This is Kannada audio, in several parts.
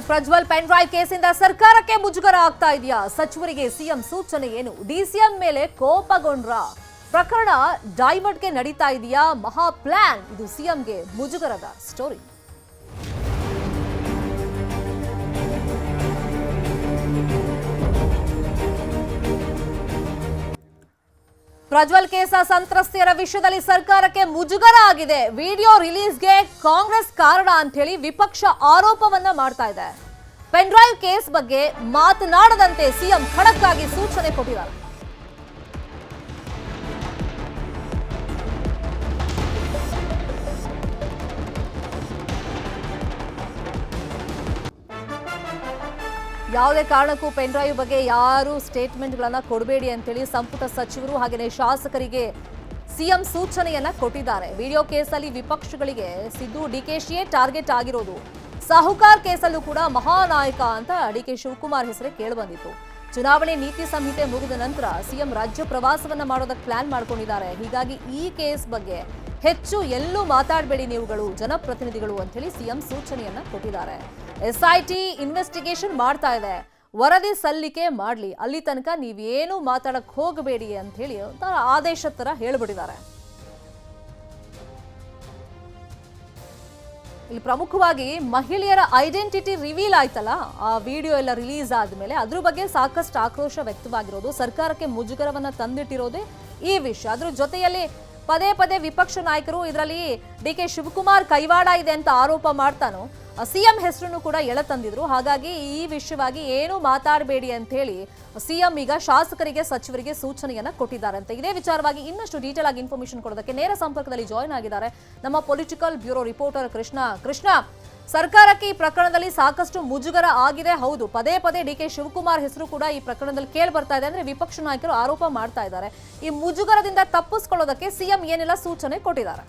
ಪ್ರಜ್ವಲ್ ಪೆನ್ ಡ್ರೈವ್ ಕೇಸಿಂದ ಸರ್ಕಾರಕ್ಕೆ ಮುಜುಗರ ಆಗ್ತಾ ಇದೆಯಾ? ಸಚಿವರಿಗೆ ಸಿಎಂ ಸೂಚನೆ ಏನು? ಡಿಸಿಎಂ ಮೇಲೆ ಕೋಪಗೊಂಡ್ರ ಪ್ರಕರಣ ಡೈವರ್ಟ್ಗೆ ನಡೀತಾ ಇದೆಯಾ? ಮಹಾ ಪ್ಲಾನ್. ಇದು ಸಿಎಂಗೆ ಮುಜುಗರದ ಸ್ಟೋರಿ. ಪ್ರಜ್ವಲ್ ಕೇಸ ಸಂತ್ರಸ್ತೆಯರ ವಿಷಯದಲ್ಲಿ ಸರ್ಕಾರಕ್ಕೆ ಮುಜುಗರ ಆಗಿದೆ. ವಿಡಿಯೋ ರಿಲೀಸ್ಗೆ ಕಾಂಗ್ರೆಸ್ ಕಾರಣ ಅಂತ ಹೇಳಿ ವಿಪಕ್ಷ ಆರೋಪವನ್ನ ಮಾಡ್ತಾ ಇದೆ. ಪೆನ್ಡ್ರೈವ್ ಕೇಸ್ ಬಗ್ಗೆ ಮಾತನಾಡದಂತೆ ಸಿಎಂ ಖಡಕ್ ಆಗಿ ಸೂಚನೆ ಕೊಟ್ಟಿದ್ದಾರೆ. ಯಾವುದೇ ಕಾರಣಕ್ಕೂ ಪೆನ್ಡ್ರೈವ್ ಬಗ್ಗೆ ಯಾರು ಸ್ಟೇಟ್ಮೆಂಟ್ಗಳನ್ನು ಕೊಡಬೇಡಿ ಅಂತೇಳಿ ಸಂಪುಟ ಸಚಿವರು ಹಾಗೆಯೇ ಶಾಸಕರಿಗೆ ಸಿಎಂ ಸೂಚನೆಯನ್ನ ಕೊಟ್ಟಿದ್ದಾರೆ. ವಿಡಿಯೋ ಕೇಸಲ್ಲಿ ವಿಪಕ್ಷಗಳಿಗೆ ಸಿದ್ದು ಡಿಕೆಶಿಯೇ ಟಾರ್ಗೆಟ್ ಆಗಿರೋದು. ಸಾಹುಕಾರ್ ಕೇಸಲ್ಲೂ ಕೂಡ ಮಹಾನಾಯಕ ಅಂತ ಡಿಕೆ ಶಿವಕುಮಾರ್ ಹೆಸರೇ ಕೇಳಿಬಂದಿತ್ತು. ಚುನಾವಣೆ ನೀತಿ ಸಂಹಿತೆ ಮುಗಿದ ನಂತರ ಸಿಎಂ ರಾಜ್ಯ ಪ್ರವಾಸವನ್ನ ಮಾಡೋದಕ್ಕೆ ಪ್ಲಾನ್ ಮಾಡ್ಕೊಂಡಿದ್ದಾರೆ. ಹೀಗಾಗಿ ಈ ಕೇಸ್ ಬಗ್ಗೆ ಹೆಚ್ಚು ಎಲ್ಲೂ ಮಾತಾಡಬೇಡಿ ನೀವುಗಳು, ಜನಪ್ರತಿನಿಧಿಗಳು ಅಂತ ಹೇಳಿ ಸಿಎಂ ಸೂಚನೆಯನ್ನ ಕೊಟ್ಟಿದ್ದಾರೆ. ಎಸ್ಐಟಿ ಇನ್ವೆಸ್ಟಿಗೇಷನ್ ಮಾಡ್ತಾ ಇದೆ. ವರದಿ ಸಲ್ಲಿಕೆ ಮಾಡ್ಲಿ, ಅಲ್ಲಿ ತನಕ ನೀವೇನು ಮಾತಾಡಕ್ ಹೋಗಬೇಡಿ ಅಂತ ಹೇಳಿ ಆದೇಶ ತರ ಹೇಳ್ಬಿಟ್ಟಿದ್ದಾರೆ. ಇಲ್ಲಿ ಪ್ರಮುಖವಾಗಿ ಮಹಿಳೆಯರ ಐಡೆಂಟಿಟಿ ರಿವೀಲ್ ಆಯ್ತಲ್ಲ, ಆ ವಿಡಿಯೋ ಎಲ್ಲ ರಿಲೀಸ್ ಆದ್ಮೇಲೆ ಅದ್ರ ಬಗ್ಗೆ ಸಾಕಷ್ಟು ಆಕ್ರೋಶ ವ್ಯಕ್ತವಾಗಿರೋದು, ಸರ್ಕಾರಕ್ಕೆ ಮುಜುಗರವನ್ನ ತಂದಿಟ್ಟಿರೋದೇ ಈ ವಿಷಯ. ಅದ್ರ ಜೊತೆಯಲ್ಲಿ ಪದೇ ಪದೇ ವಿಪಕ್ಷ ನಾಯಕರು ಇದರಲ್ಲಿ ಡಿ ಕೆ ಶಿವಕುಮಾರ್ ಕೈವಾಡ ಇದೆ ಅಂತ ಆರೋಪ ಮಾಡ್ತಾನೋ ಸಿಎಂ ಹೆಸರನ್ನು ಕೂಡ ಎಳತಂದಿದ್ರು. ಹಾಗಾಗಿ ಈ ವಿಷಯವಾಗಿ ಏನು ಮಾತಾಡಬೇಡಿ ಅಂತ ಹೇಳಿ ಸಿಎಂ ಈಗ ಶಾಸಕರಿಗೆ, ಸಚಿವರಿಗೆ ಸೂಚನೆಯನ್ನ ಕೊಟ್ಟಿದ್ದಾರೆ ಅಂತ ಇದೇ ವಿಚಾರವಾಗಿ ಇನ್ನಷ್ಟು ಡೀಟೇಲ್ ಆಗಿ ಇನ್ಫಾರ್ಮೇಶನ್ ಕೊಡೋದಕ್ಕೆ ನೇರ ಸಂಪರ್ಕದಲ್ಲಿ ಜಾಯ್ನ್ ಆಗಿದ್ದಾರೆ ನಮ್ಮ political bureau reporter Krishna. Krishna ಸರ್ಕಾರಕ್ಕೆ ಈ ಪ್ರಕರಣದಲ್ಲಿ ಸಾಕಷ್ಟು ಮುಜುಗರ ಆಗಿದೆ. ಹೌದು, ಪದೇ ಪದೇ ಡಿ ಕೆ ಶಿವಕುಮಾರ್ ಹೆಸರು ಕೂಡ ಈ ಪ್ರಕರಣದಲ್ಲಿ ಕೇಳಿ ಬರ್ತಾ ಇದೆ ಅಂದ್ರೆ ವಿಪಕ್ಷ ನಾಯಕರು ಆರೋಪ ಮಾಡ್ತಾ ಇದ್ದಾರೆ. ಈ ಮುಜುಗರದಿಂದ ತಪ್ಪಿಸ್ಕೊಳ್ಳೋದಕ್ಕೆ ಸಿಎಂ ಏನೆಲ್ಲ, ಸೂಚನೆ ಕೊಟ್ಟಿದ್ದಾರೆ.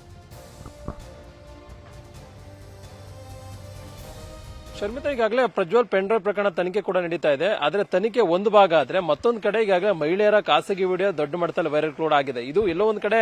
ಶರ್ಮಿತಾ ಈಗಾಗಲೇ ಪ್ರಜ್ವಲ್ ಪೆಂಡ್ರೈವ್ ಪ್ರಕರಣ ತನಿಖೆ ಕೂಡ ನಡೀತಾ ಇದೆ. ಆದ್ರೆ ತನಿಖೆ ಒಂದು ಭಾಗ ಆದ್ರೆ ಮತ್ತೊಂದು ಕಡೆ ಈಗಾಗಲೇ ಮಹಿಳೆಯರ ಖಾಸಗಿ ವಿಡಿಯೋ ದೊಡ್ಡ ಮಟ್ಟದಲ್ಲಿ ವೈರಲ್ ಕೂಡ ಆಗಿದೆ. ಇದು ಎಲ್ಲೋ ಒಂದ್ ಕಡೆ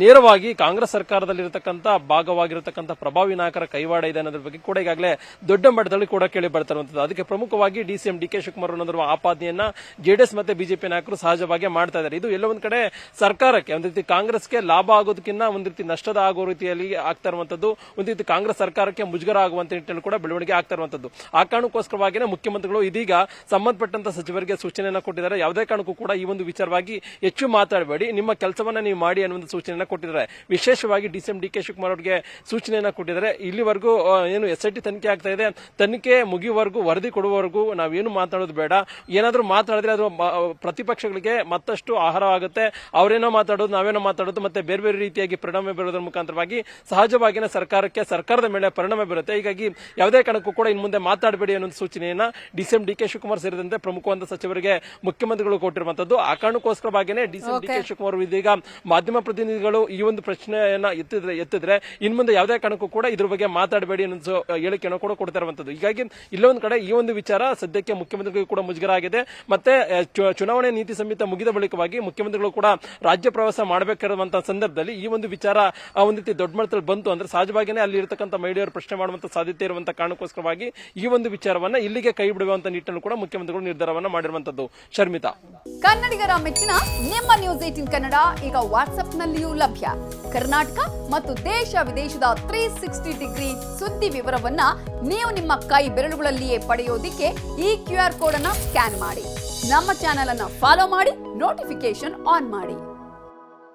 ನೇರವಾಗಿ ಕಾಂಗ್ರೆಸ್ ಸರ್ಕಾರದಲ್ಲಿರತಕ್ಕಂತ ಭಾಗವಾಗಿರತಕ್ಕಂತ ಪ್ರಭಾವಿ ನಾಯಕರ ಕೈವಾಡ ಇದೆ ಅನ್ನೋದ್ರ ಬಗ್ಗೆ ಕೂಡ ಈಗಾಗಲೇ ದೊಡ್ಡ ಮಟ್ಟದಲ್ಲಿ ಕೂಡ ಕೇಳಿ ಬರ್ತಿರುವಂತದ್ದು. ಅದಕ್ಕೆ ಪ್ರಮುಖವಾಗಿ ಡಿಸಿಎಂ ಡಿ ಕೆ ಶಿವಕುಮಾರ್ ಅನ್ನೋದ್ರ ಆಪಾದನೆಯನ್ನ ಜೆಡಿಎಸ್ ಮತ್ತೆ ಬಿಜೆಪಿ ನಾಯಕರು ಸಹಜವಾಗಿ ಮಾಡ್ತಾ ಇದ್ದಾರೆ. ಇದು ಎಲ್ಲೋ ಒಂದ್ ಕಡೆ ಸರ್ಕಾರಕ್ಕೆ, ಒಂದ್ ರೀತಿ ಕಾಂಗ್ರೆಸ್ಗೆ ಲಾಭ ಆಗೋದಕ್ಕಿಂತ ಒಂದ್ ರೀತಿ ನಷ್ಟದ ಆಗೋ ರೀತಿಯಲ್ಲಿ ಆಗ್ತಾ ಇರುವಂತದ್ದು, ಒಂದ್ ರೀತಿ ಕಾಂಗ್ರೆಸ್ ಸರ್ಕಾರಕ್ಕೆ ಮುಜುಗರ ಆಗುವಂತ ನಿಟ್ಟಿನಲ್ಲಿ ಕೂಡ ಬೆಳವಣಿಗೆ ಆಗ್ತಾ ಇರುವಂತದ್ದು. ಆ ಕಾರಣಕ್ಕೋಸ್ಕರವಾಗಿಯೇ ಮುಖ್ಯಮಂತ್ರಿಗಳು ಇದೀಗ ಸಂಬಂಧಪಟ್ಟಂತ ಸಚಿವರಿಗೆ ಸೂಚನೆಯನ್ನ ಕೊಟ್ಟಿದ್ದಾರೆ. ಯಾವುದೇ ಕಾರಣಕ್ಕೂ ಕೂಡ ಈ ಒಂದು ವಿಚಾರವಾಗಿ ಹೆಚ್ಚು ಮಾತಾಡಬೇಡಿ. ನಿಮ್ಮ ಕೆಲಸವನ್ನ ನೀವು ಮಾಡಿ ಅನ್ನೋ ಒಂದು ಸೂಚನೆಯನ್ನ ಕೊಟ್ಟಿದ್ದಾರೆ. ವಿಶೇಷವಾಗಿ ಡಿಸಿಎಂ ಡಿ ಕೆ ಶಿವಕುಮಾರ್ ಅವರಿಗೆ ಸೂಚನೆಯನ್ನ ಕೊಟ್ಟಿದ್ದಾರೆ. ಇಲ್ಲಿವರೆಗೂ ಏನು ಎಸ್ ಐ ಟಿ ತನಿಖೆ ಆಗ್ತಾ ಇದೆ. ತನಿಖೆ ಮುಗಿಯುವವರೆಗೂ, ವರದಿ ಕೊಡುವವರೆಗೂ ನಾವೇನು ಮಾತಾಡೋದು ಬೇಡ. ಏನಾದರೂ ಮಾತಾಡಿದ್ರೆ ಅದು ಪ್ರತಿಪಕ್ಷಗಳಿಗೆ ಮತ್ತಷ್ಟು ಆಹಾರವಾಗುತ್ತೆ. ಅವರೇನೋ ಮಾತಾಡೋದು, ನಾವೇನೋ ಮಾತಾಡೋದು, ಮತ್ತೆ ಬೇರೆ ಬೇರೆ ರೀತಿಯಾಗಿ ಪರಿಣಾಮ ಬೀರೋದ್ರ ಮುಖಾಂತರವಾಗಿ ಸಹಜವಾಗಿನ ಸರ್ಕಾರಕ್ಕೆ, ಸರ್ಕಾರದ ಮೇಲೆ ಪರಿಣಾಮ ಬೀರುತ್ತೆ. ಹೀಗಾಗಿ ಯಾವುದೇ ಕಾರಣಕ್ಕೂ ಕೂಡ ಇನ್ನು ಮುಂದೆ ಮಾತಾಡಬೇಡಿ ಅನ್ನೋ ಒಂದು ಸೂಚನೆಯನ್ನ ಡಿಸಿಎಂ ಡಿ ಕೆ ಶಿವಕುಮಾರ್ ಸೇರಿದಂತೆ ಪ್ರಮುಖವಾದ ಸಚಿವರಿಗೆ ಮುಖ್ಯಮಂತ್ರಿಗಳು ಕೊಟ್ಟಿರುವಂತದ್ದು. ಆ ಕಾರಣಕ್ಕೋಸ್ಕರವಾಗಿಯೇ ಡಿಸಿಎಂ ಡಿ ಕೆ ಶಿವಕುಮಾರ್ ಇದೀಗ ಮಾಧ್ಯಮ ಪ್ರತಿನಿಧಿಗಳು ಈ ಒಂದು ಪ್ರಶ್ನೆಯನ್ನ ಎತ್ತಿದ್ರೆ ಎತ್ತಿದ್ರೆ ಇನ್ನು ಮುಂದೆ ಯಾವುದೇ ಕಾರಣಕ್ಕೂ ಕೂಡ ಇದ್ರ ಬಗ್ಗೆ ಮಾತಾಡಬೇಡಿ ಅನ್ನೋ ಹೇಳಿಕೆಯನ್ನು ಕೂಡ ಕೊಡ್ತಾ ಇರುವಂತದ್ದು ಹೀಗಾಗಿ ಇಲ್ಲೊಂದು ಕಡೆ ಈ ಒಂದು ವಿಚಾರ ಸದ್ಯಕ್ಕೆ ಮುಖ್ಯಮಂತ್ರಿಗಳು ಕೂಡ ಮುಜುಗರ ಆಗಿದೆ ಮತ್ತೆ ಚುನಾವಣೆ ನೀತಿ ಸಂಹಿತೆ ಮುಗಿದ ಬಳಿಕವಾಗಿ ಮುಖ್ಯಮಂತ್ರಿಗಳು ಕೂಡ ರಾಜ್ಯ ಪ್ರವಾಸ ಮಾಡಬೇಕಿರುವಂತಹ ಸಂದರ್ಭದಲ್ಲಿ ಈ ಒಂದು ವಿಚಾರ ಒಂದು ರೀತಿ ದೊಡ್ಡ ಮಟ್ಟದಲ್ಲಿ ಬಂತು ಅಂದ್ರೆ ಸಹಜವಾಗಿಯೇ ಅಲ್ಲಿ ಇರತಕ್ಕಂಥ ಮಹಿಳೆಯರು ಪ್ರಶ್ನೆ ಮಾಡುವಂತ ಸಾಧ್ಯತೆ ಇರುವಂತಹ ಕಾರಣಕ್ಕೋಸ್ಕರವಾಗಿ ಈ ಒಂದು ವಿಚಾರವನ್ನ ಇಲ್ಲಿಗೆ ಕೈ ಬಿಡುವಂತ ನಿಟ್ಟನ್ನು ಕೂಡ ಮುಖ್ಯಮಂತ್ರಿಗಳು ನಿರ್ಧಾರವನ್ನ ಮಾಡಿರುವಂತದ್ದು. ಶರ್ಮಿತಾ. ಕನ್ನಡಿಗರ ಮೆಚ್ಚಿನ ನಿಮ್ಮ ನ್ಯೂಸ್ ಏಟಿನ್ ಕನ್ನಡ ಈಗ ವಾಟ್ಸ್ಆಪ್ನಲ್ಲಿಯೂ ಲಭ್ಯ. ಕರ್ನಾಟಕ ಮತ್ತು ದೇಶ ವಿದೇಶದ ತ್ರೀ ಸಿಕ್ಸ್ಟಿ ಡಿಗ್ರಿ ಸುದ್ದಿ ವಿವರವನ್ನ ನೀವು ನಿಮ್ಮ ಕೈ ಬೆರಳುಗಳಲ್ಲಿಯೇ ಪಡೆಯೋದಿಕ್ಕೆ ಈ ಕ್ಯೂ ಆರ್ ಕೋಡ್ ಅನ್ನ ಸ್ಕ್ಯಾನ್ ಮಾಡಿ. ನಮ್ಮ ಚಾನೆಲ್ ಅನ್ನ ಫಾಲೋ ಮಾಡಿ ನೋಟಿಫಿಕೇಶನ್ ಆನ್ ಮಾಡಿ.